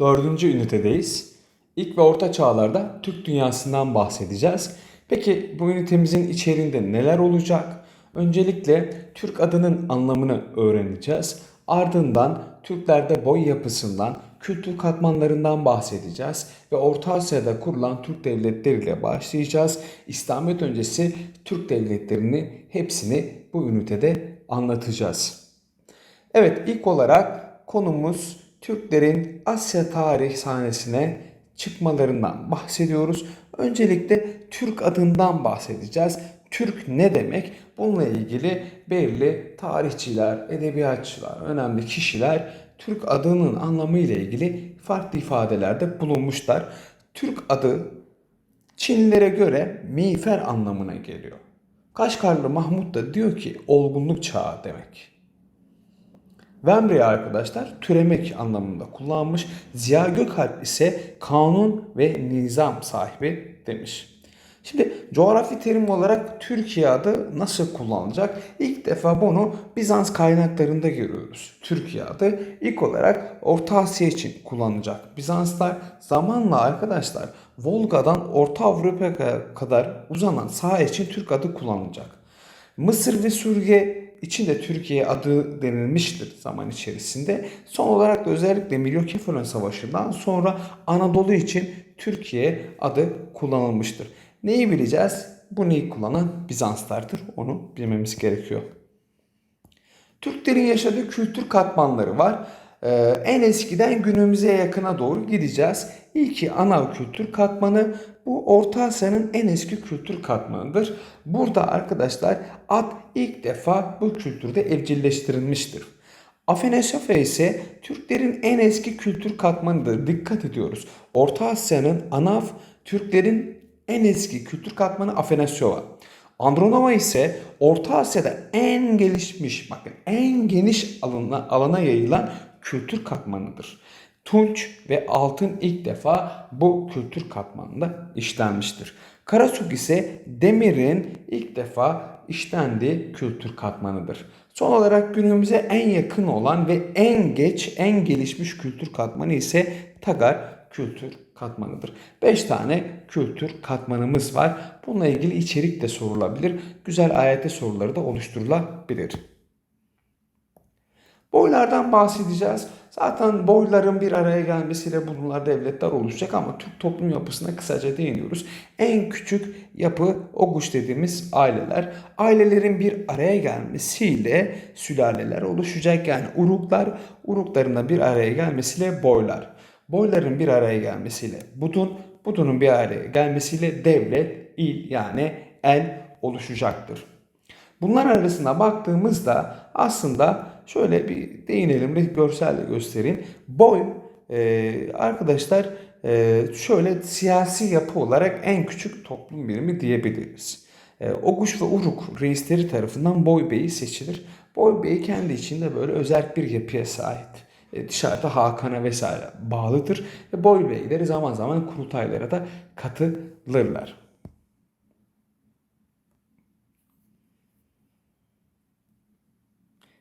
Dördüncü ünitedeyiz. İlk ve orta çağlarda Türk dünyasından bahsedeceğiz. Peki bu ünitemizin içeriğinde neler olacak? Öncelikle Türk adının anlamını öğreneceğiz. Ardından Türklerde boy yapısından, kültür katmanlarından bahsedeceğiz ve Orta Asya'da kurulan Türk devletleriyle başlayacağız. İslamiyet öncesi Türk devletlerini hepsini bu ünitede anlatacağız. Evet ilk olarak konumuz Türklerin Asya tarih sahnesine çıkmalarından bahsediyoruz. Öncelikle Türk adından bahsedeceğiz. Türk ne demek? Bununla ilgili belirli tarihçiler, edebiyatçılar, önemli kişiler Türk adının anlamı ile ilgili farklı ifadelerde bulunmuşlar. Türk adı Çinlilere göre miğfer anlamına geliyor. Kaşgarlı Mahmut da diyor ki olgunluk çağı demek. Wembley arkadaşlar türemek anlamında kullanmış. Ziya Gökalp ise kanun ve nizam sahibi demiş. Şimdi coğrafi terim olarak Türkiye adı nasıl kullanılacak? İlk defa bunu Bizans kaynaklarında görüyoruz. Türkiye adı ilk olarak Orta Asya için kullanılacak. Bizanslar zamanla arkadaşlar Volga'dan Orta Avrupa'ya kadar uzanan saha için Türk adı kullanılacak. Mısır ve Suriye için de Türkiye adı denilmiştir zaman içerisinde. Son olarak da özellikle Milyokefalon Savaşı'ndan sonra Anadolu için Türkiye adı kullanılmıştır. Neyi bileceğiz? Bunu ilk kullanan Bizanslardır. Onu bilmemiz gerekiyor. Türklerin yaşadığı kültür katmanları var. Ee, en eskiden günümüze yakına doğru gideceğiz. İlki ana kültür katmanı bu Orta Asya'nın en eski kültür katmanıdır. Burada arkadaşlar at ilk defa bu kültürde evcilleştirilmiştir. Afenesofya ise Türklerin en eski kültür katmanıdır. Dikkat ediyoruz. Orta Asya'nın Anaf, Türklerin en eski kültür katmanı Afenasova. Andronova ise Orta Asya'da en gelişmiş, bakın en geniş alana, alana yayılan kültür katmanıdır. Tunç ve altın ilk defa bu kültür katmanında işlenmiştir. Karasuk ise demirin ilk defa işlendiği kültür katmanıdır. Son olarak günümüze en yakın olan ve en geç, en gelişmiş kültür katmanı ise Tagar kültür katmanıdır. 5 tane kültür katmanımız var. Bununla ilgili içerik de sorulabilir. Güzel AYT soruları da oluşturulabilir. Boylardan bahsedeceğiz. Zaten boyların bir araya gelmesiyle bunlar devletler oluşacak ama Türk toplum yapısına kısaca değiniyoruz. En küçük yapı Oguş dediğimiz aileler. Ailelerin bir araya gelmesiyle sülaleler oluşacak. Yani uruklar, urukların bir araya gelmesiyle boylar. Boyların bir araya gelmesiyle budun, budunun bir araya gelmesiyle devlet, il yani el oluşacaktır. Bunlar arasında baktığımızda aslında şöyle bir değinelim, bir görselle göstereyim. Boy e, arkadaşlar e, şöyle siyasi yapı olarak en küçük toplum birimi diyebiliriz. E, Oguş ve Uruk reisleri tarafından Boy Bey'i seçilir. Boy Bey kendi içinde böyle özel bir yapıya sahip. E, dışarıda Hakan'a vesaire bağlıdır. Ve Boy Beyleri zaman zaman kurultaylara da katılırlar.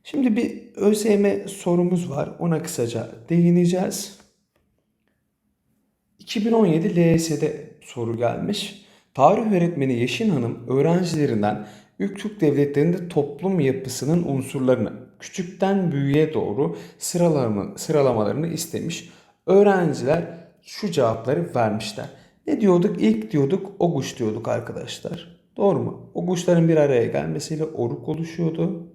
Şimdi bir ÖSYM sorumuz var. Ona kısaca değineceğiz. 2017 LYS'de soru gelmiş. Tarih öğretmeni Yeşin Hanım öğrencilerinden ilk Türk devletlerinde toplum yapısının unsurlarını küçükten büyüğe doğru sıralama, sıralamalarını istemiş. Öğrenciler şu cevapları vermişler. Ne diyorduk? İlk diyorduk Oguş diyorduk arkadaşlar. Doğru mu? Oguşların bir araya gelmesiyle oruk oluşuyordu.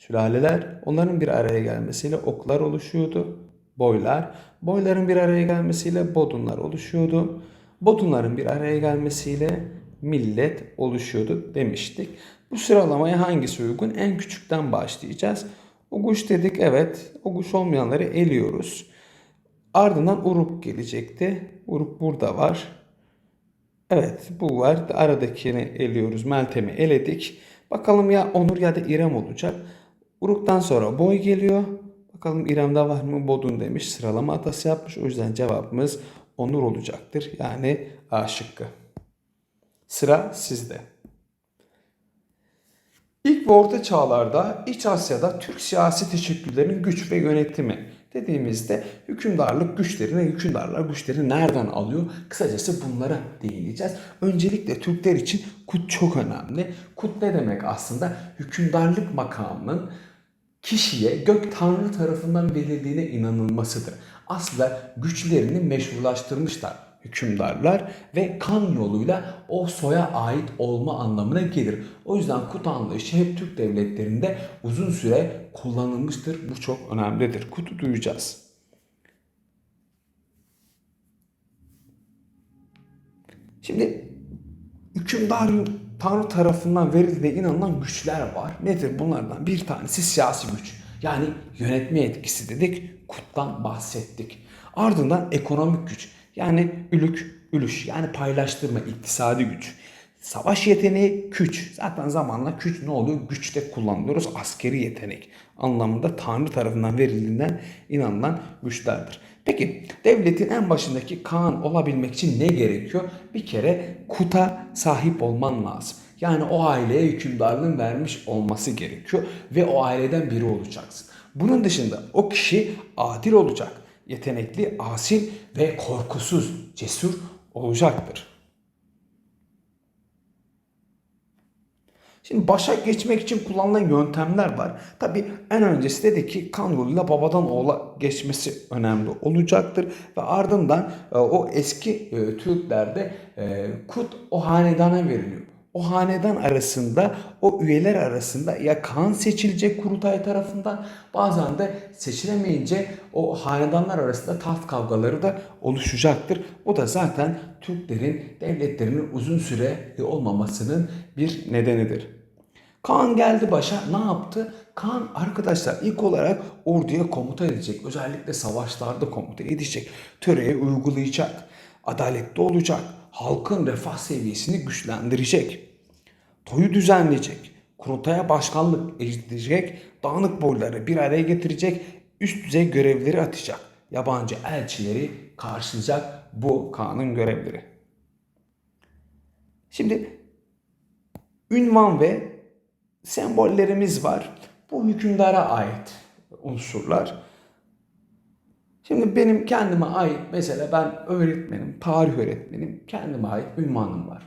Sülaleler onların bir araya gelmesiyle oklar oluşuyordu. Boylar, boyların bir araya gelmesiyle bodunlar oluşuyordu. Bodunların bir araya gelmesiyle millet oluşuyordu demiştik. Bu sıralamaya hangisi uygun? En küçükten başlayacağız. Uguş dedik evet. Uguş olmayanları eliyoruz. Ardından uruk gelecekti. Uruk burada var. Evet bu var. Aradakini eliyoruz. Meltem'i eledik. Bakalım ya Onur ya da İrem olacak. Uruk'tan sonra boy geliyor. Bakalım İrem'de var mı Bodun demiş. Sıralama hatası yapmış. O yüzden cevabımız Onur olacaktır. Yani A şıkkı. Sıra sizde. İlk ve orta çağlarda İç Asya'da Türk siyasi teşekküllerin güç ve yönetimi dediğimizde hükümdarlık güçlerini, hükümdarlar güçleri nereden alıyor? Kısacası bunlara değineceğiz. Öncelikle Türkler için kut çok önemli. Kut ne demek aslında? Hükümdarlık makamının kişiye gök tanrı tarafından verildiğine inanılmasıdır. Aslında güçlerini meşrulaştırmışlar hükümdarlar ve kan yoluyla o soya ait olma anlamına gelir. O yüzden kut anlayışı hep Türk devletlerinde uzun süre kullanılmıştır. Bu çok önemlidir. Kutu duyacağız. Şimdi hükümdar Tanrı tarafından verildiğine inanılan güçler var. Nedir bunlardan? Bir tanesi siyasi güç. Yani yönetme etkisi dedik. Kuttan bahsettik. Ardından ekonomik güç. Yani ülük, ülüş yani paylaştırma, iktisadi güç. Savaş yeteneği güç. Zaten zamanla güç ne oluyor? Güçte kullanılıyoruz. Askeri yetenek anlamında Tanrı tarafından verildiğinden inanılan güçlerdir. Peki devletin en başındaki Kaan olabilmek için ne gerekiyor? Bir kere kuta sahip olman lazım. Yani o aileye hükümdarlığın vermiş olması gerekiyor ve o aileden biri olacaksın. Bunun dışında o kişi adil olacak, yetenekli, asil ve korkusuz, cesur olacaktır. Şimdi başa geçmek için kullanılan yöntemler var. Tabi en öncesi dedi ki kan yoluyla babadan oğula geçmesi önemli olacaktır. Ve ardından e, o eski e, Türklerde e, kut o hanedana veriliyor. O hanedan arasında, o üyeler arasında ya kan seçilecek kurultay tarafından bazen de seçilemeyince o hanedanlar arasında taht kavgaları da oluşacaktır. O da zaten Türklerin devletlerinin uzun süre olmamasının bir nedenidir. Kaan geldi başa ne yaptı? Kaan arkadaşlar ilk olarak orduya komuta edecek. Özellikle savaşlarda komuta edecek. Töreyi uygulayacak. Adaletli olacak. Halkın refah seviyesini güçlendirecek. Toyu düzenleyecek. Kurultaya başkanlık edecek. Dağınık boyları bir araya getirecek. Üst düzey görevleri atacak. Yabancı elçileri karşılayacak bu Kaan'ın görevleri. Şimdi ünvan ve sembollerimiz var. Bu hükümdara ait unsurlar. Şimdi benim kendime ait mesela ben öğretmenim, tarih öğretmenim. Kendime ait ünvanım var.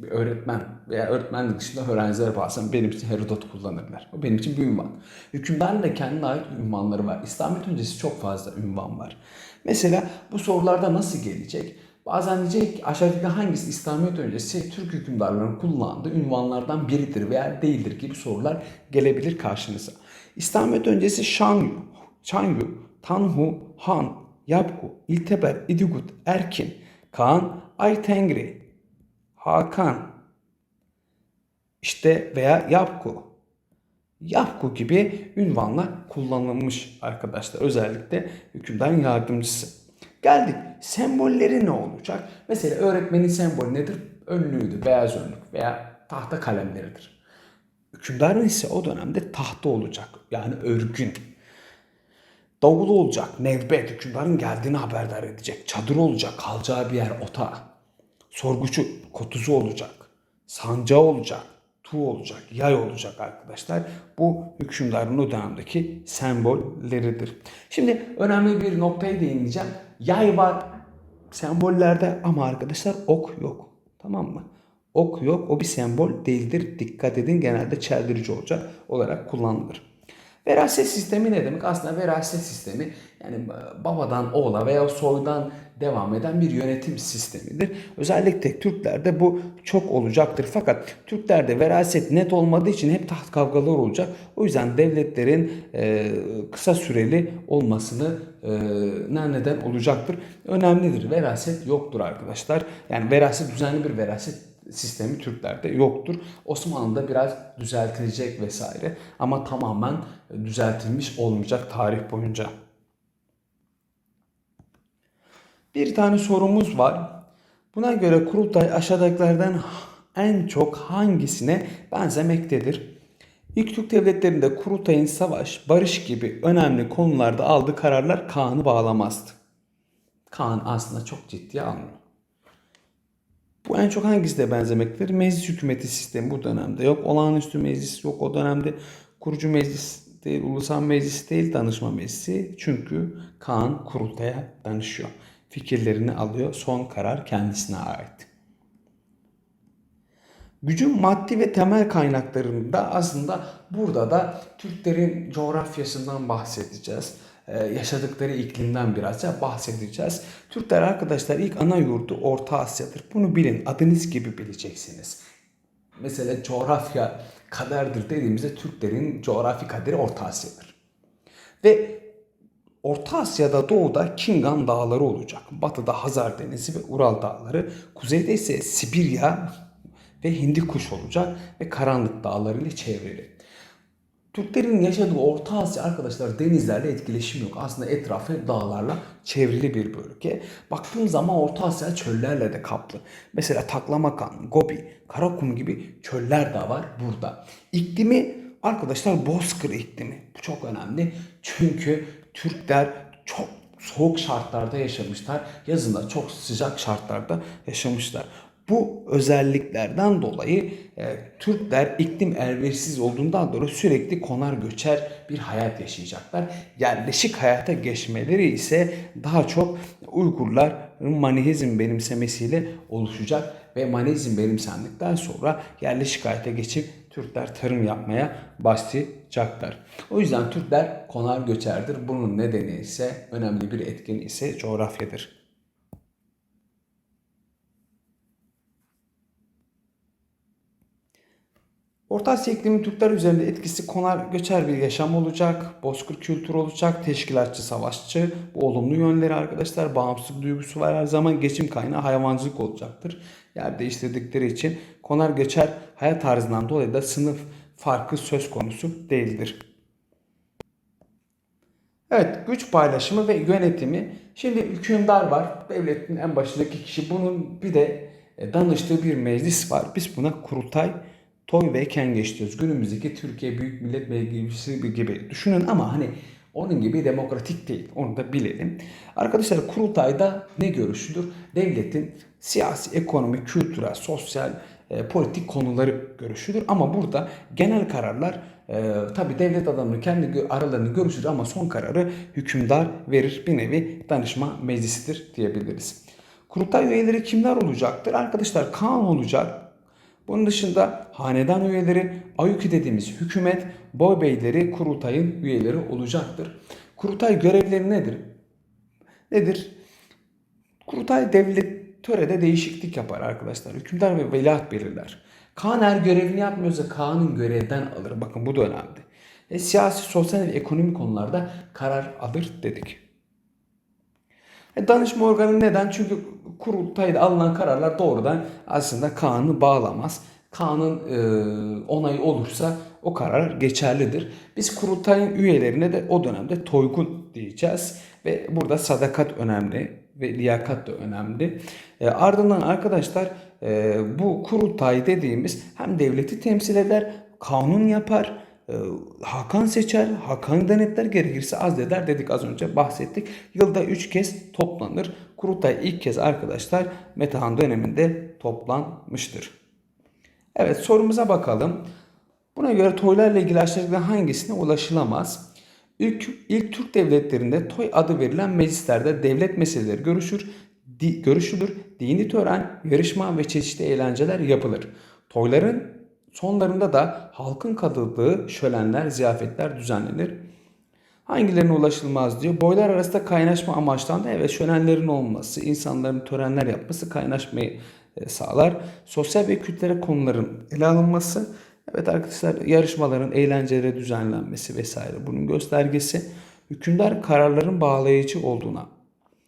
Bir öğretmen veya öğretmenlik dışında öğrenciler bazen benim için Herodot kullanırlar. O benim için bir ünvan. Hükümdarın da kendine ait ünvanları var. İslamiyet öncesi çok fazla ünvan var. Mesela bu sorularda nasıl gelecek? Bazen diyecek ki aşağıdaki hangisi İslamiyet öncesi Türk hükümdarlarının kullandığı ünvanlardan biridir veya değildir gibi sorular gelebilir karşınıza. İslamiyet öncesi Şanyu, Çanyu, Tanhu, Han, Yapku, İlteber, İdigut, Erkin, Kaan, Aytengri, Hakan, işte veya Yapku. Yapku gibi ünvanlar kullanılmış arkadaşlar. Özellikle hükümdarın yardımcısı. Geldik. Sembolleri ne olacak? Mesela öğretmenin sembolü nedir? Önlüğüdür, beyaz önlük veya tahta kalemleridir. Hükümdarın ise o dönemde tahta olacak. Yani örgün. Davulu olacak. Nevbet hükümdarın geldiğini haberdar edecek. Çadır olacak. Kalacağı bir yer ota. Sorgucu kotuzu olacak. Sancağı olacak. Tu olacak. Yay olacak arkadaşlar. Bu hükümdarın o dönemdeki sembolleridir. Şimdi önemli bir noktaya değineceğim. Yay var sembollerde ama arkadaşlar ok yok. Tamam mı? Ok yok. O bir sembol değildir. Dikkat edin. Genelde çeldirici olacak olarak kullanılır. Veraset sistemi ne demek? Aslında veraset sistemi yani babadan oğula veya soydan devam eden bir yönetim sistemidir. Özellikle Türklerde bu çok olacaktır. Fakat Türklerde veraset net olmadığı için hep taht kavgaları olacak. O yüzden devletlerin e, kısa süreli olmasını e, neden olacaktır. Önemlidir. Veraset yoktur arkadaşlar. Yani veraset düzenli bir veraset sistemi Türklerde yoktur. Osmanlı'da biraz düzeltilecek vesaire ama tamamen düzeltilmiş olmayacak tarih boyunca. Bir tane sorumuz var. Buna göre kurultay aşağıdakilerden en çok hangisine benzemektedir? İlk Türk devletlerinde kurultayın savaş, barış gibi önemli konularda aldığı kararlar Kaan'ı bağlamazdı. Kaan aslında çok ciddiye almıyor. Bu en çok hangisine benzemektedir? Meclis hükümeti sistemi bu dönemde yok. Olağanüstü meclis yok o dönemde. Kurucu meclis değil, ulusal meclis değil, danışma meclisi. Çünkü Kaan kurultaya danışıyor. Fikirlerini alıyor. Son karar kendisine ait. Gücün maddi ve temel kaynaklarında aslında burada da Türklerin coğrafyasından bahsedeceğiz. Ee, yaşadıkları iklimden birazca bahsedeceğiz. Türkler arkadaşlar ilk ana yurdu Orta Asya'dır. Bunu bilin. Adınız gibi bileceksiniz. Mesela coğrafya kaderdir dediğimizde Türklerin coğrafi kaderi Orta Asya'dır. Ve Orta Asya'da doğuda Kingan Dağları olacak. Batıda Hazar Denizi ve Ural Dağları. Kuzeyde ise Sibirya ve Hindikuş olacak ve karanlık dağları ile çevrili. Türklerin yaşadığı Orta Asya arkadaşlar denizlerle etkileşim yok. Aslında etrafı dağlarla çevrili bir bölge. Baktığım zaman Orta Asya çöllerle de kaplı. Mesela Taklamakan, Gobi, Karakum gibi çöller de var burada. İklimi arkadaşlar bozkır iklimi. Bu çok önemli. Çünkü Türkler çok soğuk şartlarda yaşamışlar. Yazında çok sıcak şartlarda yaşamışlar. Bu özelliklerden dolayı e, Türkler iklim elverişsiz olduğundan dolayı sürekli konar göçer bir hayat yaşayacaklar. Yerleşik hayata geçmeleri ise daha çok Uygurların Manihizm benimsemesiyle oluşacak ve Manihizm benimsendikten sonra yerleşik hayata geçip Türkler tarım yapmaya başlayacaklar. O yüzden Türkler konar göçerdir. Bunun nedeni ise önemli bir etken ise coğrafyadır. Orta Asya iklimi Türkler üzerinde etkisi konar göçer bir yaşam olacak, bozkır kültürü olacak, teşkilatçı, savaşçı. Bu olumlu yönleri arkadaşlar. Bağımsızlık duygusu var her zaman. Geçim kaynağı hayvancılık olacaktır. Yer değiştirdikleri için konar göçer hayat tarzından dolayı da sınıf farkı söz konusu değildir. Evet, güç paylaşımı ve yönetimi. Şimdi hükümdar var. Devletin en başındaki kişi. Bunun bir de e, danıştığı bir meclis var. Biz buna kurultay Toy ve Kengeç diyoruz. Günümüzdeki Türkiye Büyük Millet Meclisi gibi düşünün ama hani onun gibi demokratik değil. Onu da bilelim. Arkadaşlar kurultayda ne görüşülür? Devletin siyasi, ekonomik, kültürel, sosyal, e, politik konuları görüşülür. Ama burada genel kararlar e, tabi devlet adamının kendi aralarını görüşür ama son kararı hükümdar verir. Bir nevi danışma meclisidir diyebiliriz. Kurultay üyeleri kimler olacaktır? Arkadaşlar Kaan olacak, bunun dışında hanedan üyeleri, ayuki dediğimiz hükümet, boy beyleri, kurultayın üyeleri olacaktır. Kurultay görevleri nedir? Nedir? Kurultay devlet törede değişiklik yapar arkadaşlar. Hükümdar ve veliaht belirler. Kaan görevini yapmıyorsa Kaan'ın görevden alır. Bakın bu da önemli. E, siyasi, sosyal ve ekonomik konularda karar alır dedik. E, danışma organı neden? Çünkü kurultayda alınan kararlar doğrudan aslında kanunu bağlamaz. Kanun e, onayı olursa o karar geçerlidir. Biz kurultayın üyelerine de o dönemde toygun diyeceğiz. Ve burada sadakat önemli ve liyakat da önemli. E, ardından arkadaşlar e, bu kurultay dediğimiz hem devleti temsil eder, kanun yapar, ee, Hakan seçer, Hakan denetler gerekirse azleder dedik az önce bahsettik. Yılda 3 kez toplanır. Kurultay ilk kez arkadaşlar Metehan döneminde toplanmıştır. Evet sorumuza bakalım. Buna göre toylarla ilgili aşağıdakilerden hangisine ulaşılamaz? İlk, ilk Türk devletlerinde toy adı verilen meclislerde devlet meseleleri görüşür, di, görüşülür, dini tören, yarışma ve çeşitli eğlenceler yapılır. Toyların Sonlarında da halkın katıldığı şölenler, ziyafetler düzenlenir. Hangilerine ulaşılmaz diyor. Boylar arasında kaynaşma amaçlandı. Evet şölenlerin olması, insanların törenler yapması kaynaşmayı e, sağlar. Sosyal ve kültürel konuların ele alınması. Evet arkadaşlar yarışmaların, eğlencelere düzenlenmesi vesaire bunun göstergesi. Hükümdar kararların bağlayıcı olduğuna.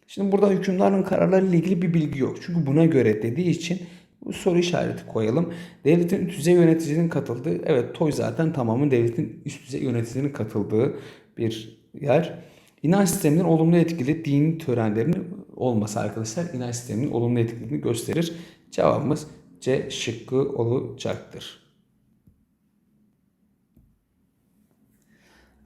Şimdi burada hükümdarın kararları ile ilgili bir bilgi yok. Çünkü buna göre dediği için bu soru işareti koyalım. Devletin üst düzey yöneticinin katıldığı, evet TOY zaten tamamı devletin üst düzey yöneticinin katıldığı bir yer. İnanç sisteminin olumlu etkili dini törenlerinin olması arkadaşlar inanç sisteminin olumlu etkilediğini gösterir. Cevabımız C şıkkı olacaktır.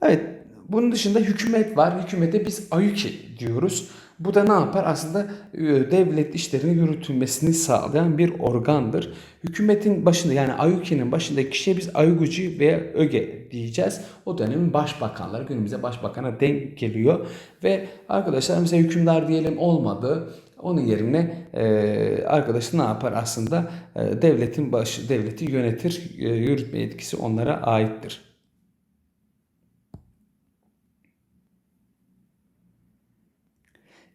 Evet bunun dışında hükümet var. Hükümete biz ayuki diyoruz. Bu da ne yapar? Aslında e, devlet işlerinin yürütülmesini sağlayan bir organdır. Hükümetin başında yani AYUKİ'nin başındaki kişiye biz AYUGUCI veya ÖGE diyeceğiz. O dönemin başbakanları günümüze başbakana denk geliyor. Ve arkadaşlar mesela hükümdar diyelim olmadı. Onun yerine e, arkadaşı ne yapar aslında e, devletin başı devleti yönetir e, yürütme yetkisi onlara aittir.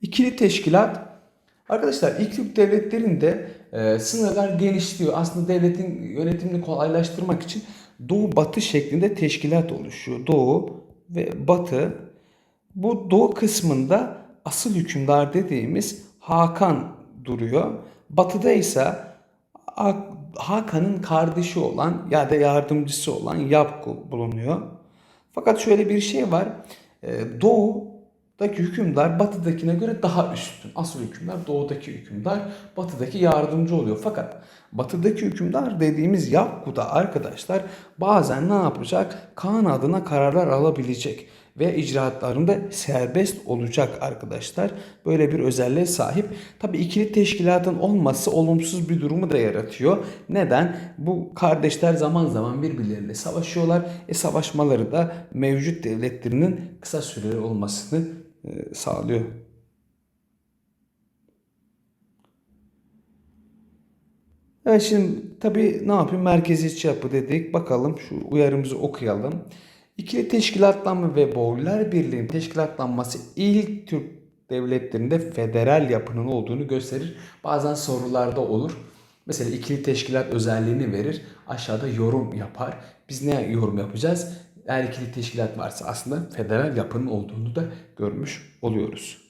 İkili teşkilat Arkadaşlar ilk Türk devletlerinde e, sınırlar genişliyor. Aslında devletin yönetimini kolaylaştırmak için Doğu Batı şeklinde teşkilat oluşuyor. Doğu ve Batı. Bu Doğu kısmında asıl hükümdar dediğimiz Hakan duruyor. Batıda ise Ha- Hakan'ın kardeşi olan ya da yardımcısı olan Yapku bulunuyor. Fakat şöyle bir şey var. Ee, Doğu'daki hükümdar batıdakine göre daha üstün. Asıl hükümdar doğudaki hükümdar batıdaki yardımcı oluyor. Fakat batıdaki hükümdar dediğimiz Yapku'da arkadaşlar bazen ne yapacak? Kaan adına kararlar alabilecek ve icraatlarında serbest olacak arkadaşlar. Böyle bir özelliğe sahip. Tabi ikili teşkilatın olması olumsuz bir durumu da yaratıyor. Neden? Bu kardeşler zaman zaman birbirleriyle savaşıyorlar. E savaşmaları da mevcut devletlerinin kısa süreli olmasını e, sağlıyor. Evet şimdi tabii ne yapayım merkeziyetçi yapı dedik. Bakalım şu uyarımızı okuyalım. İkili teşkilatlanma ve Boylar Birliği'nin teşkilatlanması ilk Türk devletlerinde federal yapının olduğunu gösterir. Bazen sorularda olur. Mesela ikili teşkilat özelliğini verir. Aşağıda yorum yapar. Biz ne yorum yapacağız? Eğer ikili teşkilat varsa aslında federal yapının olduğunu da görmüş oluyoruz.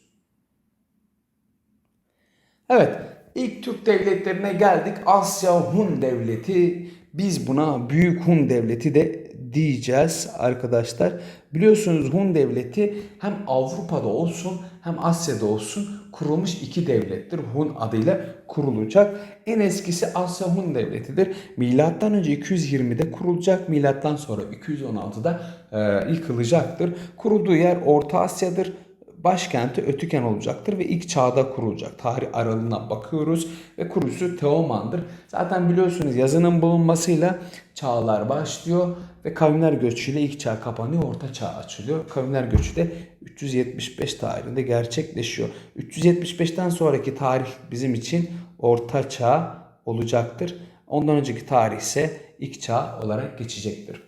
Evet, ilk Türk devletlerine geldik. Asya Hun Devleti. Biz buna Büyük Hun Devleti de diyeceğiz arkadaşlar. Biliyorsunuz Hun Devleti hem Avrupa'da olsun hem Asya'da olsun kurulmuş iki devlettir. Hun adıyla kurulacak. En eskisi Asya Hun Devleti'dir. Milattan önce 220'de kurulacak. Milattan sonra 216'da e, yıkılacaktır. Kurulduğu yer Orta Asya'dır başkenti Ötüken olacaktır ve ilk çağda kurulacak. Tarih aralığına bakıyoruz ve kurucusu Teoman'dır. Zaten biliyorsunuz yazının bulunmasıyla çağlar başlıyor ve kavimler göçüyle ilk çağ kapanıyor, orta çağ açılıyor. Kavimler göçü de 375 tarihinde gerçekleşiyor. 375'ten sonraki tarih bizim için orta çağ olacaktır. Ondan önceki tarih ise ilk çağ olarak geçecektir.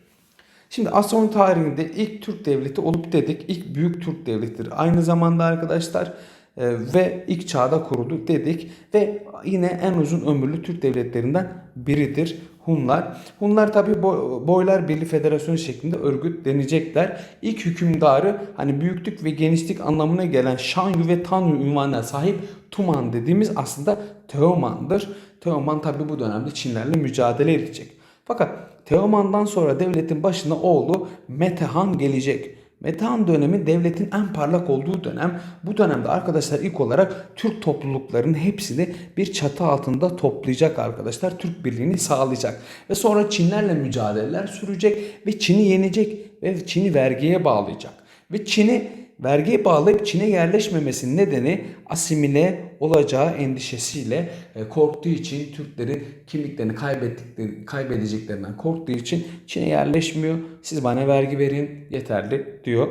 Şimdi Asya tarihinde ilk Türk devleti olup dedik. İlk büyük Türk devletidir. Aynı zamanda arkadaşlar e, ve ilk çağda kuruldu dedik ve yine en uzun ömürlü Türk devletlerinden biridir Hunlar. Hunlar tabi Boylar Birliği Federasyonu şeklinde örgütlenecekler. İlk hükümdarı hani büyüklük ve genişlik anlamına gelen Şanyu ve Tanyu ünvanına sahip Tuman dediğimiz aslında Teoman'dır. Teoman tabi bu dönemde Çinlerle mücadele edecek. Fakat Teoman'dan sonra devletin başına oğlu Metehan gelecek. Metehan dönemi devletin en parlak olduğu dönem. Bu dönemde arkadaşlar ilk olarak Türk topluluklarının hepsini bir çatı altında toplayacak arkadaşlar. Türk birliğini sağlayacak. Ve sonra Çinlerle mücadeleler sürecek ve Çin'i yenecek ve Çin'i vergiye bağlayacak. Ve Çin'i vergiye bağlayıp Çin'e yerleşmemesinin nedeni asimile olacağı endişesiyle e, korktuğu için Türklerin kimliklerini kaybettikleri, kaybedeceklerinden korktuğu için Çin'e yerleşmiyor. Siz bana vergi verin yeterli diyor.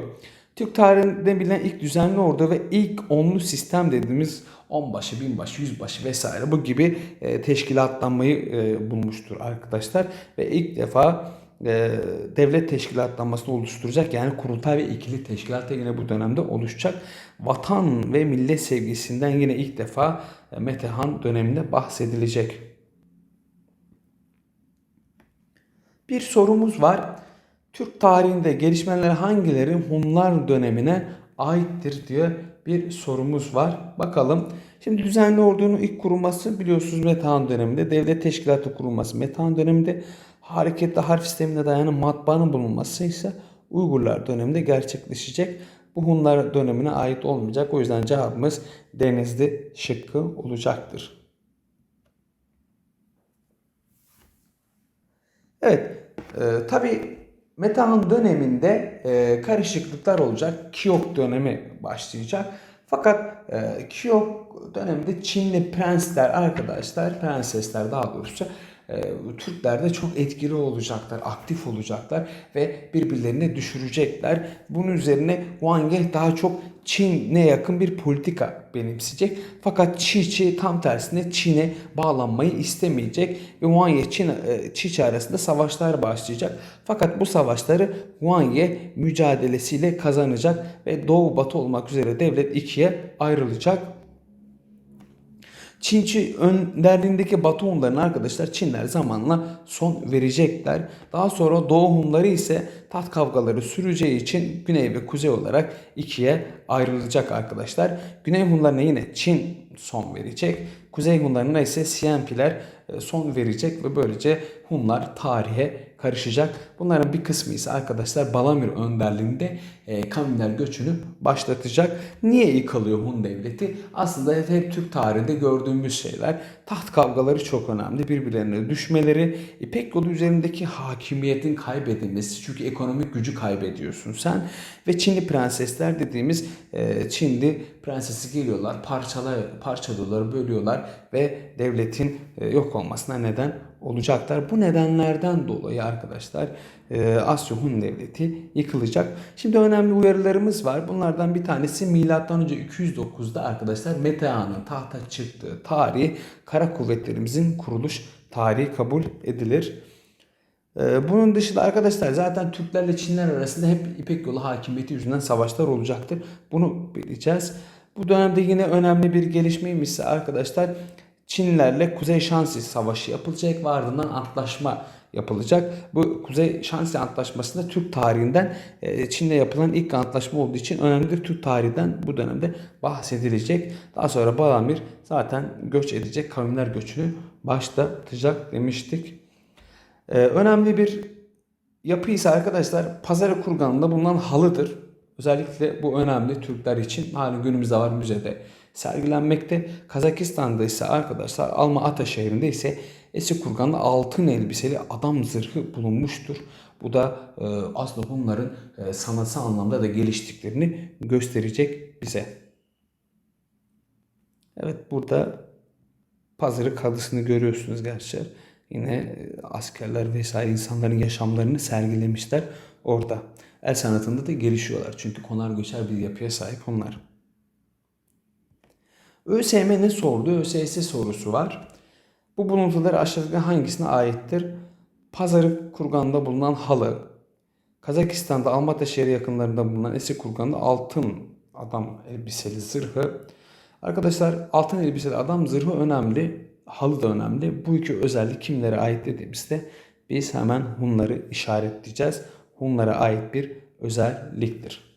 Türk tarihinde bilinen ilk düzenli ordu ve ilk onlu sistem dediğimiz onbaşı, binbaşı, yüzbaşı vesaire bu gibi e, teşkilatlanmayı e, bulmuştur arkadaşlar. Ve ilk defa e, devlet teşkilatlanmasını oluşturacak. Yani kurultay ve ikili teşkilat da yine bu dönemde oluşacak. Vatan ve millet sevgisinden yine ilk defa e, Metehan döneminde bahsedilecek. Bir sorumuz var. Türk tarihinde gelişmeler hangileri Hunlar dönemine aittir diye bir sorumuz var. Bakalım. Şimdi düzenli ordunun ilk kurulması biliyorsunuz Metehan döneminde. Devlet teşkilatı kurulması Metehan döneminde. Hareketli harf sistemine dayanan matbaanın bulunması ise Uygurlar döneminde gerçekleşecek. Bu Hunlar dönemine ait olmayacak. O yüzden cevabımız Denizli şıkkı olacaktır. Evet, e, tabi Metehan döneminde e, karışıklıklar olacak. Kiyok dönemi başlayacak. Fakat e, Kiyok döneminde Çinli prensler arkadaşlar, prensesler daha doğrusu e, Türklerde çok etkili olacaklar, aktif olacaklar ve birbirlerini düşürecekler. Bunun üzerine Wang Ye daha çok Çin'e yakın bir politika benimseyecek. Fakat Çi Çi tam tersine Çin'e bağlanmayı istemeyecek ve Wang Ye Çin, e, Çi Çi arasında savaşlar başlayacak. Fakat bu savaşları Wang Ye mücadelesiyle kazanacak ve Doğu Batı olmak üzere devlet ikiye ayrılacak. Çinçi önderliğindeki Batı Hunlarına arkadaşlar Çinler zamanla son verecekler. Daha sonra Doğu Hunları ise taht kavgaları süreceği için Güney ve Kuzey olarak ikiye ayrılacak arkadaşlar. Güney Hunlarına yine Çin son verecek. Kuzey Hunlarına ise Siempiler e, son verecek ve böylece Hunlar tarihe karışacak. Bunların bir kısmı ise arkadaşlar Balamir önderliğinde e, Kavimler göçünü başlatacak. Niye yıkılıyor Hun devleti? Aslında hep, hep Türk tarihinde gördüğümüz şeyler. Taht kavgaları çok önemli. Birbirlerine düşmeleri, İpek yolu üzerindeki hakimiyetin kaybedilmesi. Çünkü ekonomik gücü kaybediyorsun sen. Ve Çinli prensesler dediğimiz e, Çinli prensesi geliyorlar, parçala, parçalıyorlar, bölüyorlar ve devletin e, yok olmasına neden olacaklar. Bu nedenlerden dolayı arkadaşlar e, Asya Hun Devleti yıkılacak. Şimdi önemli uyarılarımız var. Bunlardan bir tanesi milattan önce 209'da arkadaşlar Metehan'ın tahta çıktığı tarihi kara kuvvetlerimizin kuruluş tarihi kabul edilir. E, bunun dışında arkadaşlar zaten Türklerle Çinler arasında hep İpek yolu hakimiyeti yüzünden savaşlar olacaktır. Bunu bileceğiz. Bu dönemde yine önemli bir gelişmeymiş ise arkadaşlar Çinlerle Kuzey Şansi Savaşı yapılacak ve ardından antlaşma yapılacak. Bu Kuzey Şansi Antlaşması'nda Türk tarihinden e, Çin'le yapılan ilk antlaşma olduğu için önemlidir. Türk tarihinden bu dönemde bahsedilecek. Daha sonra Balamir zaten göç edecek, kavimler göçünü başlatacak demiştik. Ee, önemli bir yapı ise arkadaşlar pazarı kurganında bulunan halıdır. Özellikle bu önemli Türkler için hali günümüzde var müzede sergilenmekte. Kazakistan'da ise arkadaşlar Alma Ata şehrinde ise Esikurgan'da altın elbiseli adam zırhı bulunmuştur. Bu da e, aslında bunların e, sanatsal anlamda da geliştiklerini gösterecek bize. Evet burada pazarı kalısını görüyorsunuz gerçi. Yine e, askerler vesaire insanların yaşamlarını sergilemişler orada. El sanatında da gelişiyorlar. Çünkü konar göçer bir yapıya sahip onlar. ÖSYM ne sordu? ÖSS sorusu var. Bu buluntular aşağıdaki hangisine aittir? Pazarı kurganda bulunan halı, Kazakistan'da Almatı şehri yakınlarında bulunan Esik kurganda altın adam elbiseli zırhı. Arkadaşlar altın elbiseli adam zırhı önemli, halı da önemli. Bu iki özellik kimlere ait dediğimizde biz hemen Hunları işaretleyeceğiz. Hunlara ait bir özelliktir.